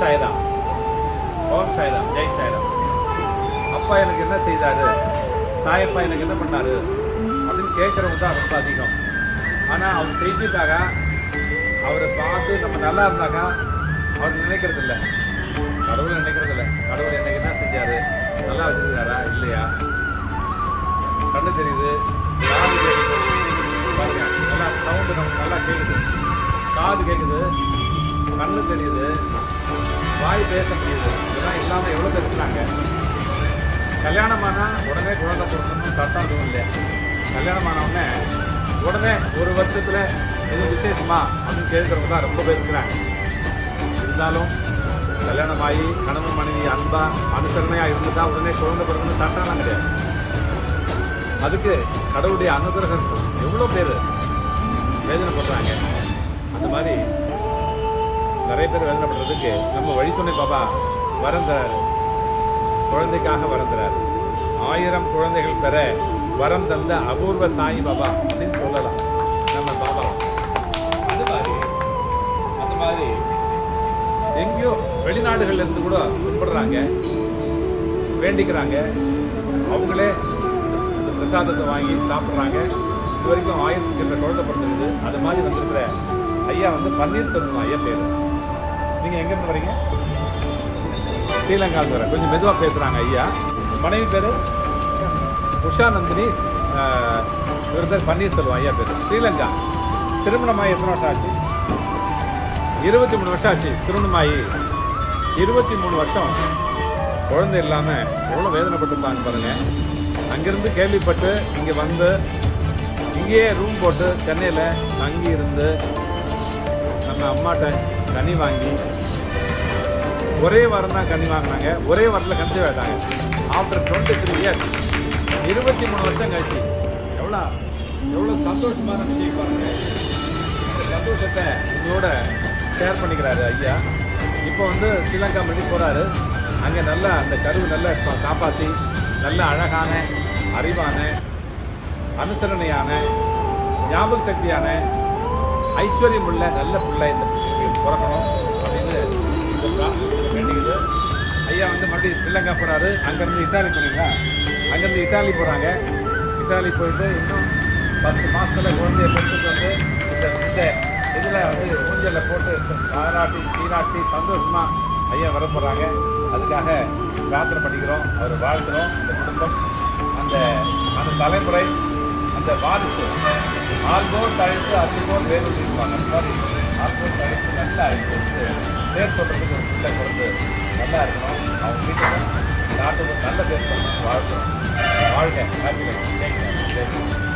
சாய்ராம். ஓம் சாய்ராம் ஜெய் சாய்ராம். அப்பா எனக்கு என்ன செய்தாரு? சாயப்பா எனக்கு என்ன பண்ணார்? அப்படின்னு கேட்குறவங்க தான் ரொம்ப அதிகம். ஆனால் அவர் செய்திருக்காக அவரை பார்த்து நம்ம நல்லா இருந்தாக்கா அவர் நினைக்கிறது இல்லை கடவுள் நினைக்கிறது இல்லை கண்ணு தெரியுது. வாய் பேச முடியுது. இதெல்லாம் இல்லாமல் எவ்வளோ பேர் இருக்கிறாங்க கல்யாணமானா உடனே குழந்தை பிறக்கணும்னு சட்டம் எதுவும் இல்லை. கல்யாணமான உடனே உடனே ஒரு வருஷத்தில் எதுவும் விசேஷமா அப்படின்னு கேட்குறவங்க தான் ரொம்ப பேர் இருக்கிறாங்க. இருந்தாலும் கல்யாணம் ஆகி கணவன் மனைவி அன்பா அனுசரணையாக இருந்துட்டா உடனே குழந்தை பிறக்கணும்னு சட்டம்லாம் கிடையாது. அதுக்கு கடவுளுடைய அனுகிரகம் எவ்வளோ பேர் வேதனைப்படுறாங்க அந்த மாதிரி நிறைய பேர் வேதனைப்படுறதுக்கு நம்ம வழித்துணை பாபா வரந்தார் குழந்தைக்காக வரந்துறார். ஆயிரம் குழந்தைகள் பெற வரம் தந்த அபூர்வ சாய் பாபா அப்படின்னு சொல்லலாம். நம்ம பாபா. அது மாதிரி அந்த மாதிரி எங்கேயோ வெளிநாடுகள்ல இருந்து கூட கும்பிடுறாங்க வேண்டிக்கிறாங்க. அவங்களே இந்த பிரசாதத்தை வாங்கி சாப்பிட்றாங்க. இது வரைக்கும் ஆயிரத்தி சில குழந்தை பிறந்திருக்குது. அது மாதிரி வந்திருக்கிற ஐயா வந்து பன்னீர்செல்வம் ஐயா பேர். நீங்கள் எங்கேருந்து வரீங்க? ஸ்ரீலங்காவுக்கு வர கொஞ்சம் மெதுவாக பேசுகிறாங்க ஐயா. மனைவி பேர்? உஷா நந்தினி. இவர் பேர் பன்னீர்செல்வம் ஐயா பேர். ஸ்ரீலங்கா. திருமணமாகி எத்தனை வருஷம் ஆச்சு? இருபத்தி மூணு வருஷம் ஆச்சு. திருமணமாகி இருபத்தி மூணு வருஷம். குழந்தை இல்லாமல் எவ்வளோ வேதனைப்பட்டிருப்பாங்க பாருங்கள் அங்கேருந்து கேள்விப்பட்டு இங்கே வந்து இங்கேயே ரூம் போட்டு சென்னையில் தங்கி இருந்து நம்ம அம்மாட்ட கனி வாங்கி ஒரே வாரம் தான் கனி வாங்கினாங்க. ஒரே வாரத்தில் கன்சீவ் ஆகிட்டாங்க ஆஃப்டர் டுவெண்ட்டி த்ரீ இயர்ஸ் இருபத்தி மூணு வருஷம் கழிச்சு எவ்வளோ எவ்வளோ சந்தோஷமான விஷயம் பாருங்க. இந்த சந்தோஷத்தை உங்களோட ஷேர் பண்ணிக்கிறாரு ஐயா. இப்போ வந்து ஸ்ரீலங்கா பண்ணி போகிறாரு அங்கே நல்லா அந்த கருவு நல்லா காப்பாற்றி நல்ல அழகான அறிவான அனுசரணையான ஞாபக சக்தியான ஐஸ்வர்யம் உள்ள நல்ல பிள்ளை இந்த பிறக்கணும் அப்படின்னு ஐயா வந்து மறுபடியும் ஸ்ரீலங்கா போகிறாரு அங்கேருந்து இட்டாலி போனீங்களா? அங்கேருந்து இட்டாலி போகிறாங்க இட்டாலி போயிட்டு இன்னும் பத்து மாதத்தில் குழந்தைய பெற்றுட்டு வந்து இந்த இந்த இதில் வந்து ஊஞ்சலில் போட்டு பாராட்டி சீராட்டி சந்தோஷமாக ஐயா வர போகிறாங்க அதுக்காக பிரார்த்தனை பண்ணிக்கிறோம். அவர் வாழ்த்துறோம். அந்த குடும்பம் அந்த அந்த தலைமுறை அந்த வாரிசு ஆல்போல் தழைத்து அல்போல் வேறு சொல்லுவாங்க அந்த மாதிரி ஆல்போல் தழைத்து நல்லா இருந்து பேர் சொல்கிறதுக்கு ஒரு பிள்ளை பிறந்து நல்லா இருக்கணும். அவங்க வீட்டில் நாட்டுக்கு நல்ல பேர் சொல்லணும். வாழ்க்கணும் வாழ்க்கை ஹாப்பி லைஃப்